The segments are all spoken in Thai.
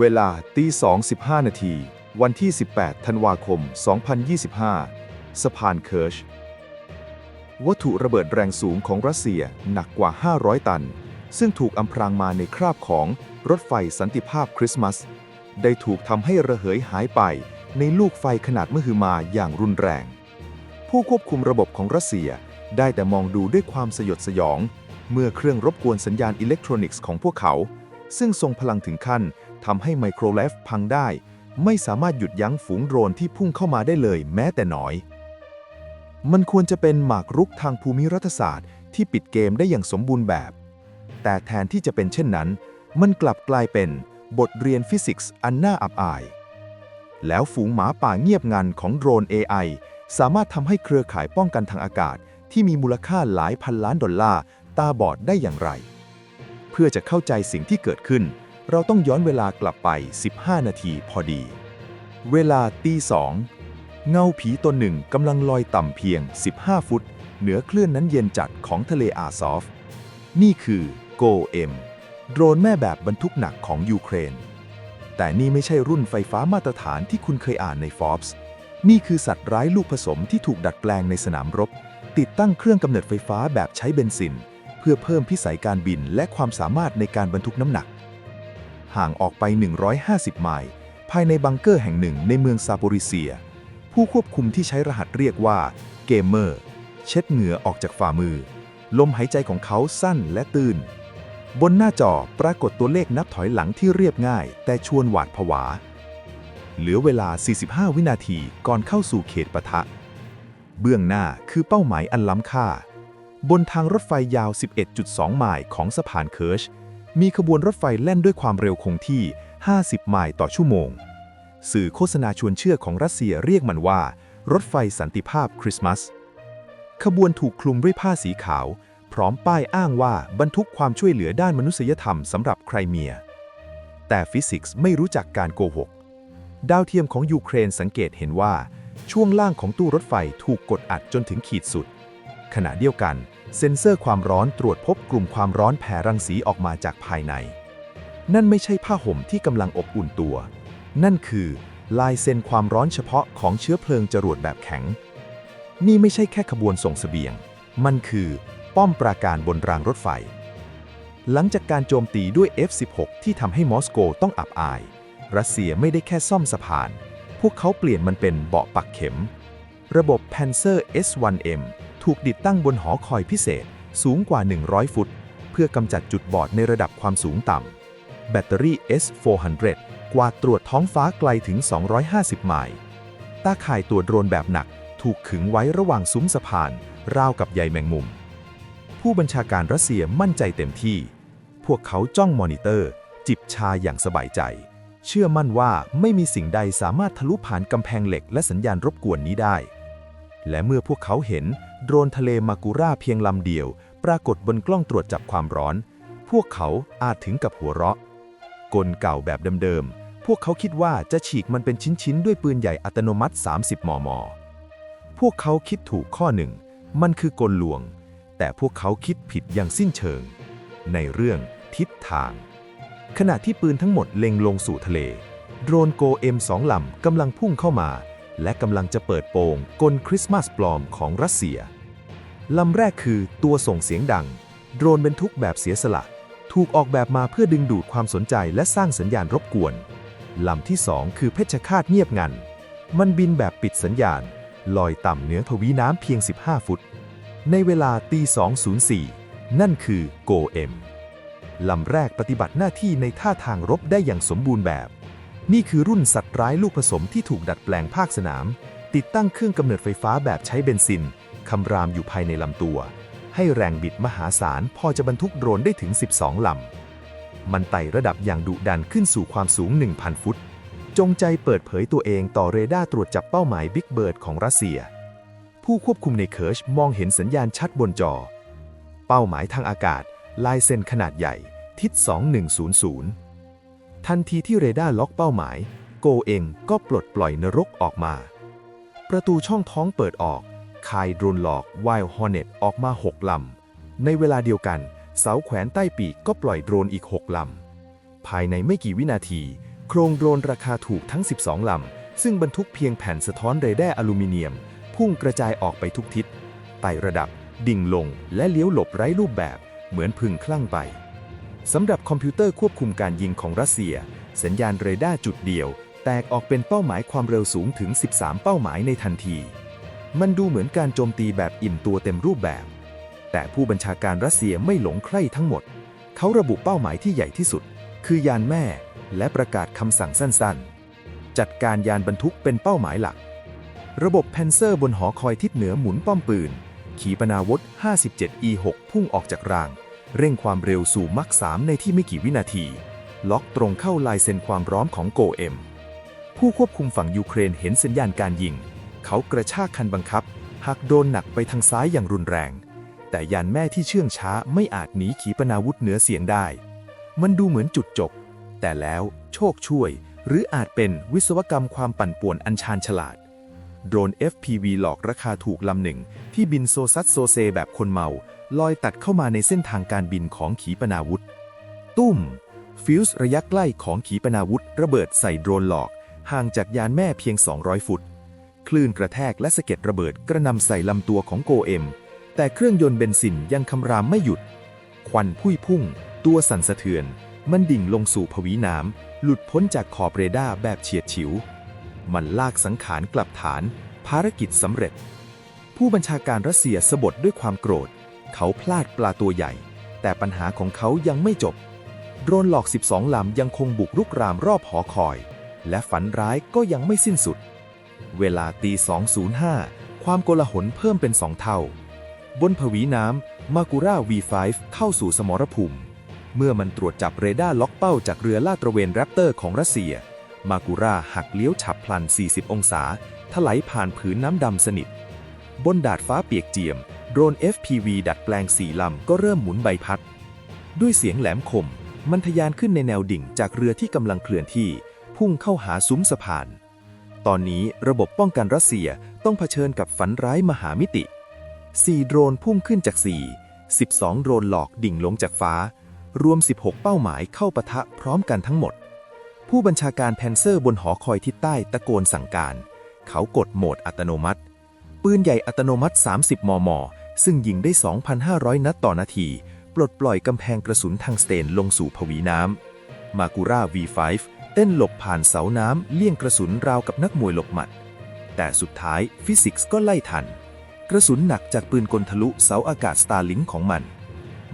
เวลาตี2 15 นาที วันที่ 18 ธันวาคม 2025 สะพานเคิร์ช วัตถุระเบิดแรงสูงของรัสเซียหนักกว่า 500 ตัน ซึ่งถูกอำพรางมาในคราบของรถไฟสันติภาพคริสต์มาส ได้ถูกทำให้ระเหยหายไปในลูกไฟขนาดมหึมาอย่างรุนแรง ผู้ควบคุมระบบของรัสเซียได้แต่มองดูด้วยความสยดสยอง เมื่อเครื่องรบกวนสัญญาณอิเล็กทรอนิกส์ของพวกเขา ซึ่งทรงพลังถึงขั้น ทำให้ไมโครเลฟพังได้ ไม่สามารถหยุดยั้งฝูงโดรนที่พุ่งเข้ามาได้เลยแม้แต่น้อย มันควรจะเป็นหมากรุกทางภูมิรัฐศาสตร์ ที่ปิดเกมได้อย่างสมบูรณ์แบบ แต่แทนที่จะเป็นเช่นนั้น มันกลับกลายเป็นบทเรียนฟิสิกส์อันน่าอับอาย แล้วฝูงหมาป่าเงียบงันของโดรน AI สามารถทำให้เครือข่ายป้องกันทางอากาศ ที่มีมูลค่าหลายพันล้านดอลลาร์ตาบอดได้อย่างไร เพื่อจะเข้าใจสิ่งที่เกิดขึ้น เราต้องย้อนเวลากลับไป 15 นาทีพอดี เวลาตีสองเงาผีตนหนึ่งกำลังลอยต่ำเพียง 15 ฟุต เหนือคลื่นนั้นเย็นจัดของทะเลอาซอฟ นี่คือโกเอ็มโดรนแม่แบบบรรทุกหนักของยูเครน แต่นี่ไม่ใช่รุ่นไฟฟ้ามาตรฐานที่คุณเคยอ่านใน Forbes นี่คือสัตว์ร้ายลูกผสมที่ถูกดัดแปลงในสนามรบ ติดตั้งเครื่องกำเนิดไฟฟ้าแบบใช้เบนซิน เพื่อเพิ่มพิสัยการบินและความสามารถในการบรรทุกน้ำหนัก ห่างออกไป 150 ไมล์ ภายในบังเกอร์แห่งหนึ่งในเมืองซาโปริเซีย ผู้ควบคุมที่ใช้รหัสเรียกว่าเกมเมอร์ เช็ดเหงื่อออกจากฝ่ามือ ลมหายใจของเขาสั้นและตื่นบนหน้าจอปรากฏตัวเลขนับถอยหลังที่เรียบง่าย แต่ชวนหวาดผวา เหลือเวลา 45 วินาทีก่อนเข้าสู่เขตปะทะ เบื้องหน้าคือเป้าหมายอันล้ำค่า บนทางรถไฟยาว 11.2 ไมล์ของสะพานเคิร์ช มีขบวนรถไฟแล่นด้วยความเร็วคงที่ 50 ไมล์ต่อชั่วโมง สื่อโฆษณาชวนเชื่อของรัสเซียเรียกมันว่า รถไฟสันติภาพคริสต์มาส ขบวนถูกคลุมด้วยผ้าสีขาว พร้อมป้ายอ้างว่าบรรทุกความช่วยเหลือด้านมนุษยธรรมสำหรับไครเมีย แต่ฟิสิกส์ไม่รู้จักการโกหก ดาวเทียมของยูเครนสังเกตเห็นว่า ช่วงล่างของตู้รถไฟถูกกดอัดจนถึงขีดสุด ขณะเดียวกัน เซ็นเซอร์ความร้อนตรวจพบกลุ่มความร้อนแผ่รังสีออกมาจากภายใน นั่นไม่ใช่ผ้าห่มที่กำลังอบอุ่นตัว นั่นคือลายเซ็นความร้อนเฉพาะของเชื้อเพลิงจรวดแบบแข็ง นี่ไม่ใช่แค่ขบวนส่งเสบียง มันคือป้อมปราการบนรางรถไฟ หลังจากการโจมตีด้วย F-16 ที่ทำให้มอสโกต้องอับอาย รัสเซียไม่ได้แค่ซ่อมสะพาน พวกเขาเปลี่ยนมันเป็นเบาะปักเข็ม ระบบ Panzer S1M ถูกติดตั้งบนหอคอยพิเศษสูงกว่า 100 ฟุต เพื่อกำจัดจุดบอดในระดับความสูงต่ำ แบตเตอรี่ S400 กวาดตรวจท้องฟ้าไกลถึง 250 ไมล์ตาข่ายตัวโดรนแบบหนักถูกขึงไว้ระหว่างซุ้มสะพาน ราวกับใยแมงมุม ผู้บัญชาการรัสเซียมั่นใจเต็มที่ พวกเขาจ้องมอนิเตอร์ จิบชาอย่างสบายใจ เชื่อมั่นว่าไม่มีสิ่งใดสามารถทะลุผ่านกำแพงเหล็กและสัญญาณรบกวนนี้ได้ และเมื่อพวกเขาเห็น โดรนทะเลมากุราเพียงลำเดียว ปรากฏบนกล้องตรวจจับความร้อน พวกเขาอาจถึงกับหัวเราะ กลเก่าแบบเดิมๆ พวกเขาคิดว่าจะฉีกมันเป็นชิ้นๆ ด้วยปืนใหญ่อัตโนมัติ 30 มม พวกเขาคิดถูกข้อหนึ่ง มันคือกลลวง แต่พวกเขาคิดผิดอย่างสิ้นเชิง ในเรื่องทิศทาง ขณะที่ปืนทั้งหมดเล็งลงสู่ทะเล โดรนโกเอ็มสองลำกำลังพุ่งเข้ามา และกำลังจะเปิดโปงกลคริสต์มาสปลอมของรัสเซีย ลำแรกคือตัวส่งเสียงดัง โดรนบรรทุกแบบเสียสละ ถูกออกแบบมาเพื่อดึงดูดความสนใจและสร้างสัญญาณรบกวน ลำที่สองคือเพชฌฆาตเงียบงัน มันบินแบบปิดสัญญาณ ลอยต่ำเหนือทวีน้ำเพียง 15 ฟุต ในเวลาตี204 นั่นคือโกเอ็มลำแรกปฏิบัติหน้าที่ในท่าทางรบได้อย่างสมบูรณ์แบบ นี่คือรุ่นสัตว์ร้ายลูกผสมที่ถูกดัดแปลงภาคสนาม ติดตั้งเครื่องกำเนิดไฟฟ้าแบบใช้เบนซินคำรามอยู่ภายในลำตัว ให้แรงบิดมหาศาลพอจะบรรทุกโดรนได้ถึง 12 ลำ มันไต่ระดับอย่างดุดันขึ้นสู่ความสูง 1,000 ฟุต จงใจเปิดเผยตัวเองต่อเรดาร์ตรวจจับเป้าหมายบิ๊กเบิร์ดของรัสเซีย ผู้ควบคุมในเคิร์ชมองเห็นสัญญาณชัดบนจอ เป้าหมายทางอากาศ ลายเซ็นขนาดใหญ่ ทิศ 2100 ทันทีที่เรดาร์ล็อกเป้าหมาย โกเองก็ปลดปล่อยนรกออกมา ประตูช่องท้องเปิดออก คายโดรนหลอกไวล์ฮอร์เน็ตออกมา6ลำ ในเวลาเดียวกัน เสาแขวนใต้ปีกก็ปล่อยโดรนอีก6ลำ ภายในไม่กี่วินาที โครงโดรนราคาถูกทั้ง 12 ลำ ซึ่งบรรทุกเพียงแผ่นสะท้อนเรดาร์อลูมิเนียม พุ่งกระจายออกไปทุกทิศไต่ระดับ ดิ่งลงและเลี้ยวหลบไร้รูปแบบ เหมือนพึ่งคลั่งไป สำหรับคอมพิวเตอร์ควบคุมการยิงของรัสเซีย สัญญาณเรดาร์จุดเดียว แตกออกเป็นเป้าหมายความเร็วสูงถึง 13 เป้าหมายในทันที มันดูเหมือนการโจมตีแบบอิ่มตัวเต็มรูปแบบ แต่ผู้บัญชาการรัสเซียไม่หลงใคร่ทั้งหมด เขาระบุเป้าหมายที่ใหญ่ที่สุด คือยานแม่ และประกาศคำสั่งสั้นๆ จัดการยานบรรทุกเป็นเป้าหมายหลัก ระบบแพนเซอร์บนหอคอยทิศเหนือหมุนป้อมปืน ขีปนาวุธ 57E6 พุ่งออกจากราง เร่งความเร็วสู่มัก3ในที่ไม่กี่วินาที ล็อกตรงเข้าลายเซ็นความร้อมของโกเอ็ม ผู้ควบคุมฝั่งยูเครนเห็นสัญญาณการยิง เขากระชากคันบังคับ หักโดนหนักไปทางซ้ายอย่างรุนแรง แต่ยานแม่ที่เชื่องช้าไม่อาจหนีขีปนาวุธเหนือเสียงได้ มันดูเหมือนจุดจบ แต่แล้วโชคช่วย หรืออาจเป็นวิศวกรรมความปั่นป่วนอันชาญฉลาดโดรน FPV หลอกราคาถูกลำหนึ่งที่บินโซซัดโซเซแบบคนเมา ลอยตัดเข้ามาในเส้นทางการบินของขีปนาวุธ ตุ้ม ฟิวส์ระยะใกล้ของขีปนาวุธ ระเบิดใส่โดรนหลอก ห่างจากยานแม่เพียง 200 ฟุต คลื่นกระแทกและสะเก็ดระเบิดกระนำใส่ลำตัวของโกเอ็ม แต่เครื่องยนต์เบนซินยังคำรามไม่หยุด ควันพุ่ยพุ่ง ตัวสั่นสะเทือน มันดิ่งลงสู่ผวีน้ำหลุดพ้นจากขอบเรดาร์แบบเฉียดฉิว มันลากสังขารกลับฐาน ภารกิจสำเร็จ ผู้บัญชาการรัสเซียสบดด้วยความโกรธ เขาพลาดปลาตัวใหญ่ แต่ปัญหาของเขายังไม่จบ โดรนหลอก 12 ลำยังคงบุกรุกรามรอบหอคอย และฝันร้ายก็ยังไม่สิ้นสุด เวลาตี205 ความโกลาหลเพิ่มเป็นสองเท่า บนผวีน้ำมากุรา V5 เข้าสู่สมรภูมิ เมื่อมันตรวจจับเรดาร์ล็อกเป้าจากเรือลาดตระเวนแรปเตอร์ของรัสเซีย มากุราหักเลี้ยวฉับพลัน 40 องศาถลายผ่านผืนน้ำดำสนิท บนดาดฟ้าเปียกเจียม โดรน FPV ดัดแปลงสี่ลำก็เริ่มหมุนใบพัด ด้วยเสียงแหลมคม มันทะยานขึ้นในแนวดิ่งจากเรือที่กำลังเคลื่อนที่ พุ่งเข้าหาซุ้มสะพาน ตอนนี้ระบบป้องกันรัสเซียต้องเผชิญกับฝันร้ายมหามิติ 4 โดรนพุ่งขึ้นจาก 4 12 โดรนหลอกดิ่งลงจากฟ้า รวม 16 เป้าหมายเข้าปะทะพร้อมกันทั้งหมด ผู้บัญชาการแพนเซอร์บนหอคอยทิศใต้ตะโกนสั่งการ เขากดโหมดอัตโนมัติ ปืนใหญ่อัตโนมัติ 30 มม ซึ่งยิงได้ 2,500 นัดต่อนาที ปลดปล่อยกำแพงกระสุนทางสเตนลงสู่ผวีน้ำ มากูรา V5 เต้นหลบผ่านเสาน้ำเลี่ยงกระสุนราวกับนักมวยหลบหมัด แต่สุดท้ายฟิสิกส์ก็ไล่ทัน กระสุนหนักจากปืนกลทะลุเสาอากาศสตาร์ลิงของมัน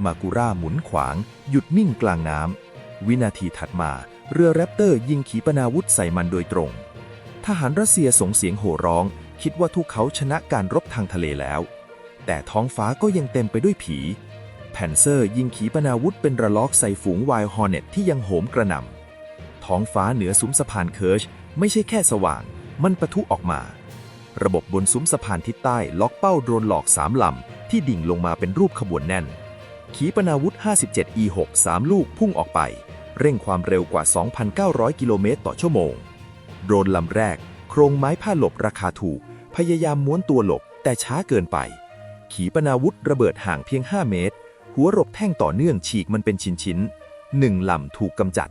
มากูราหมุนขวาง หยุดนิ่งกลางน้ำ วินาทีถัดมาเรือแรปเตอร์ยิงขีปนาวุธใส่มันโดยตรง ทหารรัสเซียส่งเสียงโห่ร้อง คิดว่าทุกเขาชนะการรบทางทะเลแล้ว แต่ท้องฟ้าก็ยังเต็มไปด้วยผีแผ่นเซอร์ยิงขีปนาวุธเป็นระลอกใส่ฝูงไวล์ฮอร์เน็ตที่ยังโหมกระหน่ำ ท้องฟ้าเหนือซุ้มสะพานเคิร์ชไม่ใช่แค่สว่าง มันปะทุออกมา ระบบบนซุ้มสะพานทิศใต้ล็อกเป้าโดรนหลอกสามลำ ที่ดิ่งลงมาเป็นรูปขบวนแน่น ขีปนาวุธ 57E6 3 ลูกพุ่งออกไป เร่งความเร็วกว่า 2,900 กิโลเมตรต่อชั่วโมง โดรนลำแรก โครงไม้ผ้าหลบราคาถูก พยายามม้วนตัวหลบแต่ช้าเกินไป ขีปนาวุธระเบิดห่างเพียง 5 เมตร หัวรบแท่งต่อเนื่องฉีกมันเป็นชิ้นๆหนึ่งลำถูกกำจัด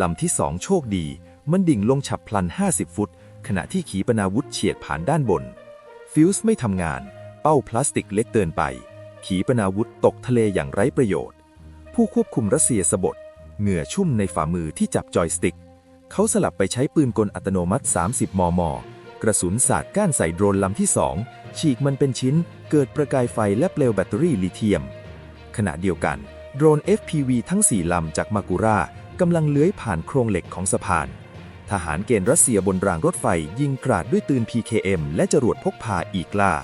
ลำที่สองโชคดี มันดิ่งลงฉับพลัน 50 ฟุต ขณะที่ขีปนาวุธเฉียดผ่านด้านบน ฟิวส์ไม่ทำงาน เป้าพลาสติกเล็กเกินไป ขีปนาวุธตกทะเลอย่างไร้ประโยชน์ ผู้ควบคุมรัสเซียสบดเหงื่อชุ่มในฝ่ามือที่จับจอยสติ๊ก เขาสลับไปใช้ปืนกลอัตโนมัติ 30 มม กระสุนสาดก้านใส่โดรนลำที่สองฉีกมันเป็นชิ้น เกิดประกายไฟและเปลวแบตเตอรี่ลิเธียม ขณะเดียวกัน โดรน FPV ทั้ง 4 ลำจากมากุรากำลังเลื้อยผ่านโครงเหล็กของสะพาน ทหารเกณฑ์รัสเซียบนรางรถไฟยิงกราดด้วยปืน PKM และจรวดพกพาอีกล่า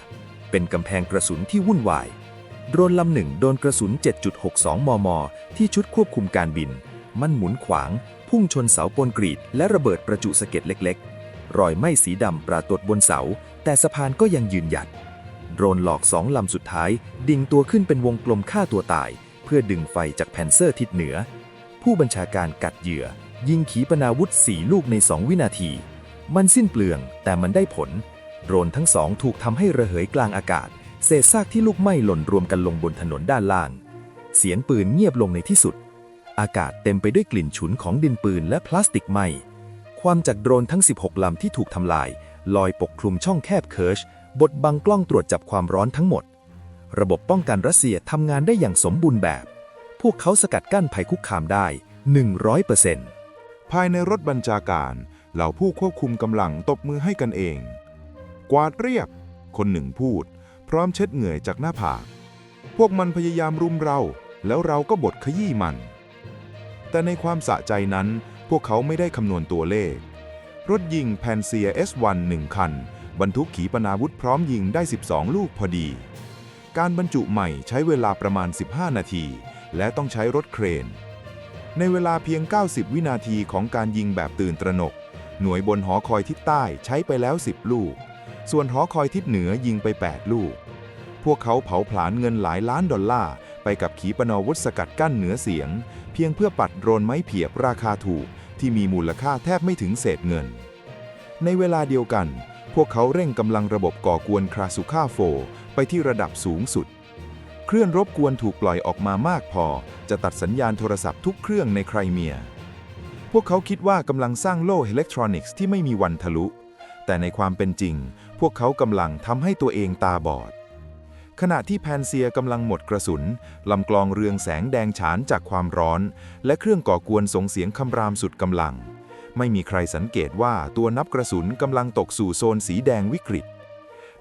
เป็นกำแพงกระสุนที่วุ่นวาย โดรนลำหนึ่งโดนกระสุน 7.62 มม ที่ชุดควบคุมการบิน มันหมุนขวาง พุ่งชนเสาปนกรีด และระเบิดประจุสะเก็ดเล็ก ๆ รอยไหม้สีดำปรากฏบนเสา แต่สะพานก็ยังยืนหยัด โดรนหลอกสองลำสุดท้าย ดิ่งตัวขึ้นเป็นวงกลมฆ่าตัวตาย เพื่อดึงไฟจากแพนเซอร์ทิศเหนือ ผู้บัญชาการกัดเหยื่อ ยิงขีปนาวุธสี่ลูกในสองวินาที มันสิ้นเปลืองแต่มันได้ผล โดรนทั้งสองถูกทำให้ระเหยกลางอากาศ เศษซากที่ลูกไหม้หล่นรวมกันลงบนถนนด้านล่าง เสียงปืนเงียบลงในที่สุด อากาศเต็มไปด้วยกลิ่นฉุนของดินปืนและพลาสติกไหม้ความจากโดรนทั้ง 16 ลำที่ถูกทำลาย ลอยปกคลุมช่องแคบเคิร์ช บดบังกล้องตรวจจับความร้อนทั้งหมด ระบบป้องกันรัสเซียทำงานได้อย่างสมบูรณ์แบบ พวกเขาสกัดกั้นภัยคุกคามได้ 100%ภายในรถบัญชาการเหล่าผู้ควบคุมกำลังตบมือให้กันเอง กวาดเรียบ คนหนึ่งพูด พร้อมเช็ดเหงื่อจากหน้าผาก พวกมันพยายามรุมเรา แล้วเราก็บดขยี้มัน แต่ในความสะใจนั้น พวกเขาไม่ได้คำนวณตัวเลข รถยิงแพนเซีย S1 หนึ่งคัน บรรทุกขีปนาวุธพร้อมยิงได้ 12 ลูกพอดี การบรรจุใหม่ใช้เวลาประมาณ 15 นาที และต้องใช้รถเครน ในเวลาเพียง 90 วินาทีของการยิงแบบตื่นตระหนก หน่วยบนหอคอยทิศใต้ใช้ไปแล้ว 10 ลูก ส่วนหอคอยทิศเหนือยิงไป 8 ลูก พวกเขาเผาผลาญเงินหลายล้านดอลลาร์ไปกับขีปนาวุธสกัดกั้นเหนือเสียง เพียงเพื่อปัดโดรนไม้เพียบราคาถูกที่มีมูลค่าแทบไม่ถึงเศษเงิน ในเวลาเดียวกัน พวกเขาเร่งกำลังระบบก่อกวนคราสุค่าโฟไปที่ระดับสูงสุด เครื่องรบกวนถูกปล่อยออกมามากพอ จะตัดสัญญาณโทรศัพท์ทุกเครื่องในไครเมีย พวกเขาคิดว่ากำลังสร้างโล่อิเล็กทรอนิกส์ที่ไม่มีวันทะลุ แต่ในความเป็นจริง พวกเขากำลังทำให้ตัวเองตาบอด ขณะที่แพนเซียกำลังหมดกระสุนลำกลองเรืองแสงแดงฉานจากความร้อน และเครื่องก่อกวนส่งเสียงคำรามสุดกำลัง ไม่มีใครสังเกตว่าตัวนับกระสุนกำลังตกสู่โซนสีแดงวิกฤต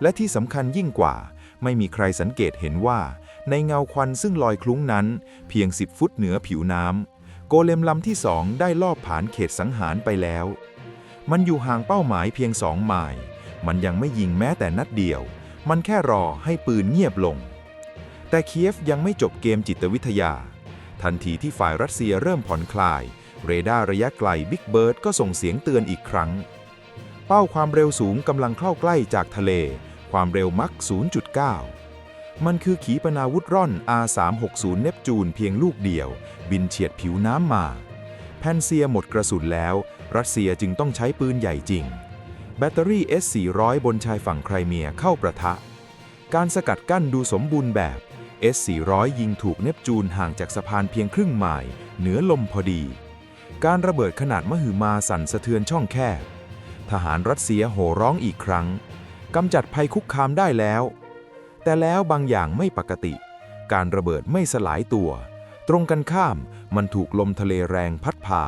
และที่สำคัญยิ่งกว่า ไม่มีใครสังเกตเห็นว่า ในเงาควันซึ่งลอยคลุ้งนั้น เพียง 10 ฟุตเหนือผิวน้ำโกเลมลำที่สองได้ลอบผ่านเขตสังหารไปแล้ว มันอยู่ห่างเป้าหมายเพียงสองไมล์มันยังไม่ยิงแม้แต่นัดเดียว มันแค่รอให้ปืนเงียบลง แต่เคียฟยังไม่จบเกมจิตวิทยา ทันทีที่ฝ่ายรัสเซียเริ่มผ่อนคลาย เรดาร์ระยะไกลบิ๊กเบิร์ดก็ส่งเสียงเตือนอีกครั้ง เป้าความเร็วสูงกำลังเข้าใกล้จากทะเล ความเร็วมัก 0.9 มันคือขีปนาวุธร่อน R360 เนปจูนเพียงลูกเดียว บินเฉียดผิวน้ำมา แพนเซียหมดกระสุนแล้ว รัสเซียจึงต้องใช้ปืนใหญ่จริง แบตเตอรี่ S400 บนชายฝั่งไครเมียเข้าประทะ การสกัดกั้นดูสมบูรณ์แบบ S400 ยิงถูกเนปจูนห่างจากสะพานเพียงครึ่งไมล์เหนือลมพอดี การระเบิดขนาดมหึมาสั่นสะเทือนช่องแคบ ทหารรัสเซียโห่ร้องอีกครั้งกำจัดภัยคุกคามได้แล้ว แต่แล้วบางอย่างไม่ปกติ การระเบิดไม่สลายตัว ตรงกันข้ามมันถูกลมทะเลแรงพัดพา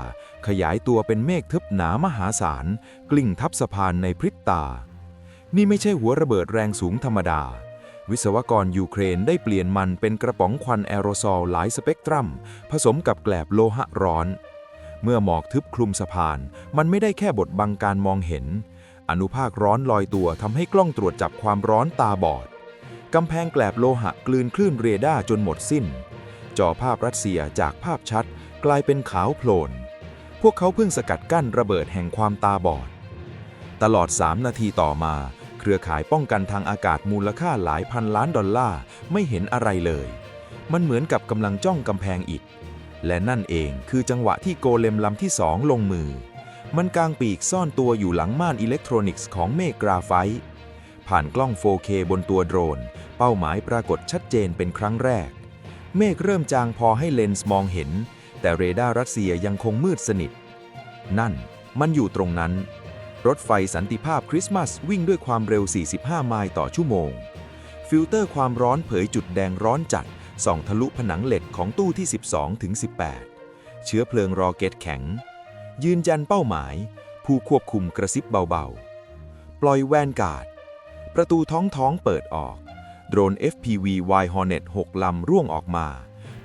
ขยายตัวเป็นเมฆทึบหนามหาศาล กลิ้งทับสะพานในพริบตา นี่ไม่ใช่หัวระเบิดแรงสูงธรรมดาวิศวกรยูเครนได้เปลี่ยนมันเป็นกระป๋องควันแอโรซอลหลายสเปกตรัม ผสมกับแกลบโลหะร้อน เมื่อหมอกทึบคลุมสะพาน มันไม่ได้แค่บดบังการมองเห็น อนุภาคร้อนลอยตัวทำให้กล้องตรวจจับความร้อนตาบอดกำแพงแกลบโลหะกลืนคลื่นเรดาร์จนหมดสิ้น จอภาพรัสเซียจากภาพชัด กลายเป็นขาวโพลน พวกเขาเพิ่งสกัดกั้นระเบิดแห่งความตาบอด ตลอด 3 นาทีต่อมา เครือข่ายป้องกันทางอากาศมูลค่าหลายพันล้านดอลลาร์ไม่เห็นอะไรเลย มันเหมือนกับกำลังจ้องกำแพงอิฐ และนั่นเองคือจังหวะที่โกเลมลำที่สองลงมือ มันกางปีกซ่อนตัวอยู่หลังม่านอิเล็กทรอนิกส์ของเมฆกราไฟต์ผ่านกล้อง 4K บนตัวโดรน เป้าหมายปรากฏชัดเจนเป็นครั้งแรก เมฆเริ่มจางพอให้เลนส์มองเห็น แต่เรดาร์รัสเซียยังคงมืดสนิท นั่น มันอยู่ตรงนั้น รถไฟสันติภาพคริสต์มาสวิ่งด้วยความเร็ว 45 ไมล์ต่อชั่วโมง ฟิลเตอร์ความร้อนเผยจุดแดงร้อนจัด ส่องทะลุผนังเหล็กของตู้ที่ 12 ถึง 18 เชื้อเพลิงรอเกตแข็ง ยืนยันเป้าหมาย ผู้ควบคุมกระซิบเบาๆ ปล่อยแวนการ์ด ประตูท้องท้องเปิดออก โดรน FPV Y Hornet 6 ลำร่วงออกมา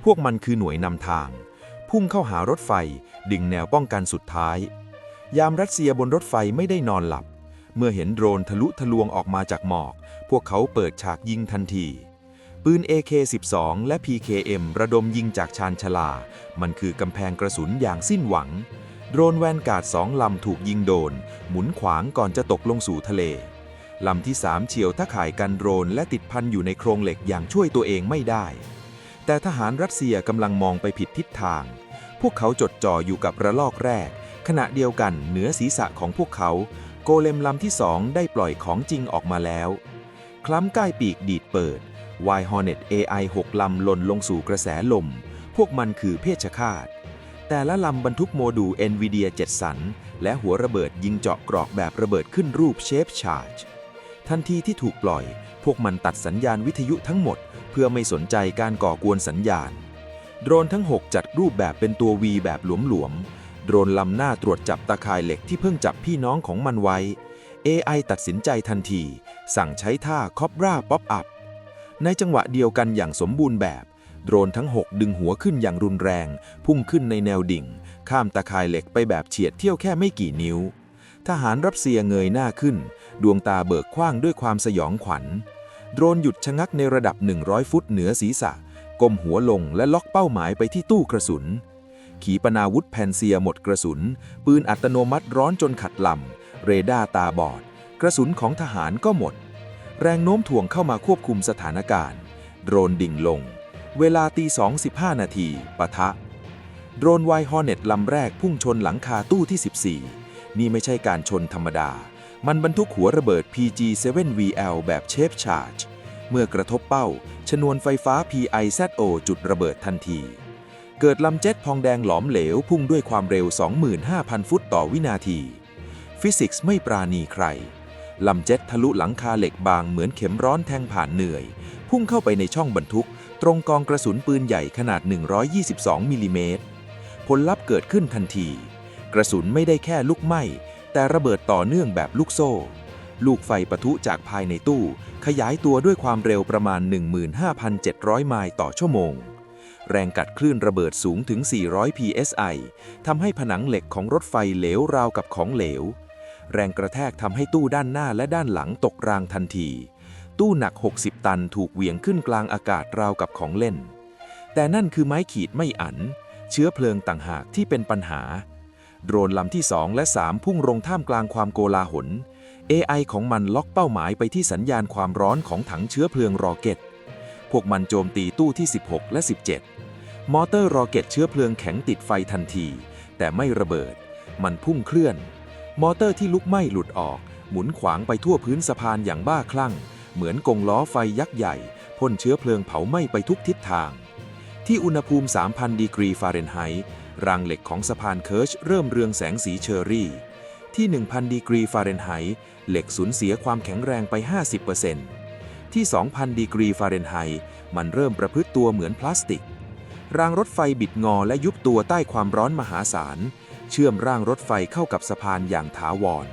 พวกมันคือหน่วยนำทาง พุ่งเข้าหารถไฟ ดึงแนวป้องกันสุดท้าย ยามรัสเซียบนรถไฟไม่ได้นอนหลับ เมื่อเห็นโดรนทะลุทะลวงออกมาจากหมอก พวกเขาเปิดฉากยิงทันที ปืน AK-12 และ PKM ระดมยิงจากชานชลา มันคือกำแพงกระสุนอย่างสิ้นหวัง โดรนแวนการ์ดสองลำถูกยิงโดน หมุนขวางก่อนจะตกลงสู่ทะเล ลำที่สามเฉียวตะข่ายกันโดรนและติดพันอยู่ในโครงเหล็กอย่างช่วยตัวเองไม่ได้ แต่ทหารรัสเซียกำลังมองไปผิดทิศทาง พวกเขาจดจ่ออยู่กับระลอกแรก ขณะเดียวกันเหนือศีรษะของพวกเขา โกเลมลำที่สองได้ปล่อยของจริงออกมาแล้ว คล้ำก้ายปีกดีดเปิด Y Hornet AI 6 ลำหล่นลงสู่กระแสลม พวกมันคือเพชฌฆาต แต่ละลำบรรทุกโมดูล NVIDIA 7 สัน และหัวระเบิดยิงเจาะกรอกแบบระเบิดขึ้นรูปเชฟชาร์จ ทันทีที่ถูกปล่อย พวกมันตัดสัญญาณวิทยุทั้งหมด เพื่อไม่สนใจการก่อกวนสัญญาณ โดรนทั้ง 6 จัดรูปแบบเป็นตัว V แบบหลวมๆ โดรนลำหน้าตรวจจับตาข่ายเหล็กที่เพิ่งจับพี่น้องของมันไว้ AI ตัดสินใจทันที สั่งใช้ท่าคอบราป๊อปอัพ ในจังหวะเดียวกันอย่างสมบูรณ์แบบ โดรนทั้ง 6 ดึงหัวขึ้นอย่างรุนแรง พุ่งขึ้นในแนวดิ่ง ข้ามตาข่ายเหล็กไปแบบเฉียดเที่ยวแค่ไม่กี่นิ้ว ทหารรับเซียเงยหน้าขึ้น ดวงตาเบิกกว้างด้วยความสยองขวัญ โดรนหยุดชะงักในระดับ 100 ฟุตเหนือศีรษะ ก้มหัวลงและล็อกเป้าหมายไปที่ตู้กระสุน ขีปนาวุธแพนเซียหมดกระสุน ปืนอัตโนมัติร้อนจนขัดลำเรดาร์ตาบอด กระสุนของทหารก็หมด แรงโน้มถ่วงเข้ามาควบคุมสถานการณ์ โดรนดิ่งลง เวลาตี2.15นาทีปะทะ โดรนไวฮอร์เน็ตลำแรกพุ่งชนหลังคาตู้ที่ 14 นี่ไม่ใช่การชนธรรมดา มันบรรทุกหัวระเบิด PG-7VL แบบเชฟชาร์จ เมื่อกระทบเป้า ชนวนไฟฟ้า PIZO จุดระเบิดทันที เกิดลำเจ็ตพองแดงหลอมเหลวพุ่งด้วยความเร็ว 25,000 ฟุตต่อวินาที ฟิสิกส์ไม่ปราณีใคร ลำเจ็ตทะลุหลังคาเหล็กบางเหมือนเข็มร้อนแทงผ่านเหนื่อย พุ่งเข้าไปในช่องบรรทุก ตรงกองกระสุนปืนใหญ่ขนาด 122 มิลลิเมตร ผลลัพธ์เกิดขึ้นทันที กระสุนไม่ได้แค่ลุกไหม้ แต่ระเบิดต่อเนื่องแบบลูกโซ่ ลูกไฟปะทุจากภายในตู้ ขยายตัวด้วยความเร็วประมาณ 15,700 ไมล์ต่อชั่วโมงแรงกัดคลื่นระเบิดสูงถึง 400 psi ทำให้ผนังเหล็กของรถไฟเหลวราวกับของเหลว แรงกระแทกทำให้ตู้ด้านหน้าและด้านหลังตกรางทันที ตู้หนัก 60 ตันถูกเหวี่ยงขึ้นกลางอากาศราวกับของเล่น แต่นั่นคือไม้ขีดไม่อัน เชื้อเพลิงต่างหากที่เป็นปัญหา โดรนลำที่ 2 และ 3 พุ่งลงท่ามกลางความโกลาหล AI ของมันล็อกเป้าหมายไปที่สัญญาณความร้อนของถังเชื้อเพลิงรอเก็ต พวกมันโจมตีตู้ที่ 16 และ 17 มอเตอร์รอเก็ตเชื้อเพลิงแข็งติดไฟทันที แต่ไม่ระเบิด มันพุ่งเคลื่อน มอเตอร์ที่ลุกไหม้หลุดออก หมุนขวางไปทั่วพื้นสะพานอย่างบ้าคลั่ง เหมือนกงล้อไฟยักษ์ใหญ่พ่นเชื้อเพลิงเผาไหม้ไปทุกทิศทาง ที่อุณหภูมิ 3,000 ดีกรีฟาเรนไฮต์รางเหล็กของสะพานเคิร์ชเริ่มเรืองแสงสีเชอรี่ ที่ 1,000 ดีกรีฟาเรนไฮต์เหล็กสูญเสียความแข็งแรงไป 50%ที่ 2,000 ดีกรีฟาเรนไฮต์มันเริ่มประพฤติตัวเหมือนพลาสติก รางรถไฟบิดงอและยุบตัวใต้ความร้อนมหาศาล เชื่อมร่างรถไฟเข้ากับสะพานอย่างถาวร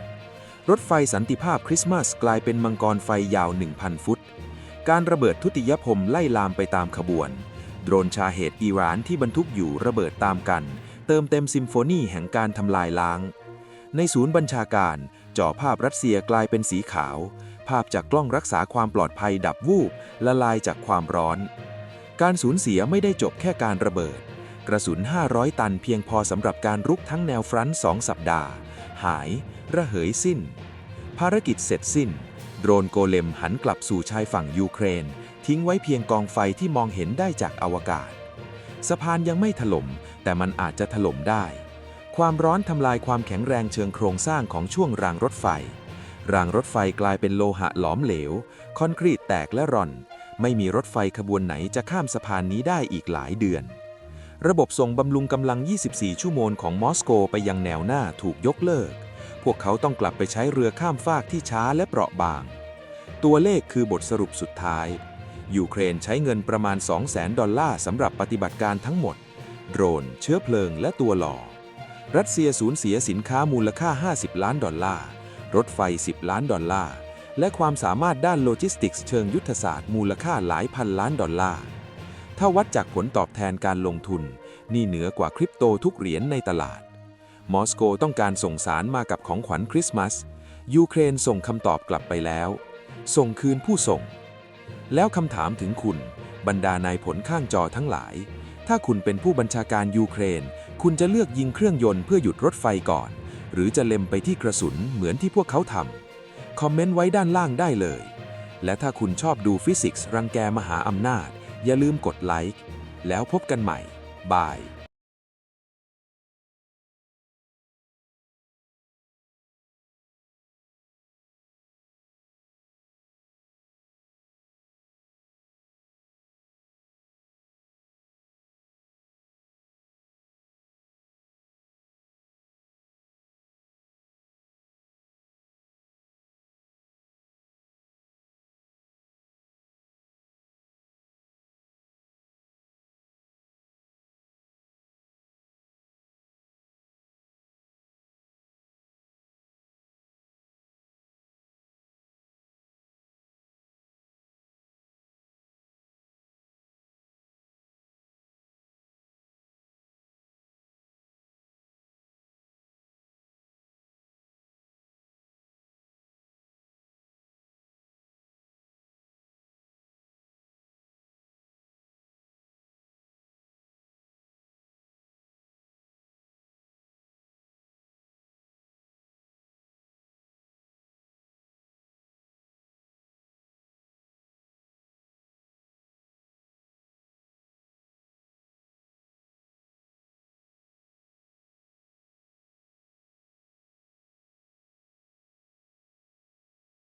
รถไฟสันติภาพคริสต์มาสกลายเป็นมังกรไฟยาว 1,000 ฟุต การระเบิดทุติยพรมไล่ลามไปตามขบวน โดรนชาเหตุอิหร่านที่บรรทุกอยู่ระเบิดตามกัน เติมเต็มซิมโฟนีแห่งการทำลายล้าง ในศูนย์บัญชาการจ่อภาพรัสเซียกลายเป็นสีขาว ภาพจากกล้องรักษาความปลอดภัยดับวูบละลายจากความร้อน การสูญเสียไม่ได้จบแค่การระเบิด กระสุน 500 ตันเพียงพอสำหรับการรุกทั้งแนวฟรันต์สองสัปดาห์ หาย ระเหยสิ้น ภารกิจเสร็จสิ้น โดรนโกเลมหันกลับสู่ชายฝั่งยูเครน ทิ้งไว้เพียงกองไฟที่มองเห็นได้จากอวกาศ สะพานยังไม่ถล่ม แต่มันอาจจะถล่มได้ ความร้อนทำลายความแข็งแรงเชิงโครงสร้างของช่วงรางรถไฟ รางรถไฟกลายเป็นโลหะหลอมเหลว คอนกรีตแตกและร่อน ไม่มีรถไฟขบวนไหนจะข้ามสะพานนี้ได้อีกหลายเดือน ระบบส่งบำรุงกำลัง 24 ชั่วโมงของมอสโกไปยังแนวหน้าถูกยกเลิก พวกเขาต้องกลับไปใช้เรือข้ามฟากที่ช้าและเปราะบาง ตัวเลขคือบทสรุปสุดท้าย ยูเครนใช้เงินประมาณ 200,000 ดอลลาร์สำหรับปฏิบัติการทั้งหมด โดรน เชื้อเพลิง และตัวหล่อ รัสเซียสูญเสียสินค้ามูลค่า 50 ล้านดอลลาร์ รถไฟ 10 ล้านดอลลาร์ และความสามารถด้านโลจิสติกส์เชิงยุทธศาสตร์มูลค่าหลายพันล้านดอลลาร์ ถ้าวัดจากผลตอบแทนการลงทุน นี่เหนือกว่าคริปโตทุกเหรียญในตลาด มอสโกต้องการส่งสารมากับของขวัญคริสต์มาส ยูเครนส่งคำตอบกลับไปแล้ว ส่งคืนผู้ส่ง แล้วคำถามถึงคุณ บรรดานายผลข้างจอทั้งหลาย ถ้าคุณเป็นผู้บัญชาการยูเครน คุณจะเลือกยิงเครื่องยนต์เพื่อหยุดรถไฟก่อน หรือจะเล็มไปที่กระสุนเหมือนที่พวกเขาทำคอมเมนต์ไว้ด้านล่างได้เลย และถ้าคุณชอบดูฟิสิกส์รังแกมหาอำนาจ อย่าลืมกดไลค์แล้วพบกันใหม่บาย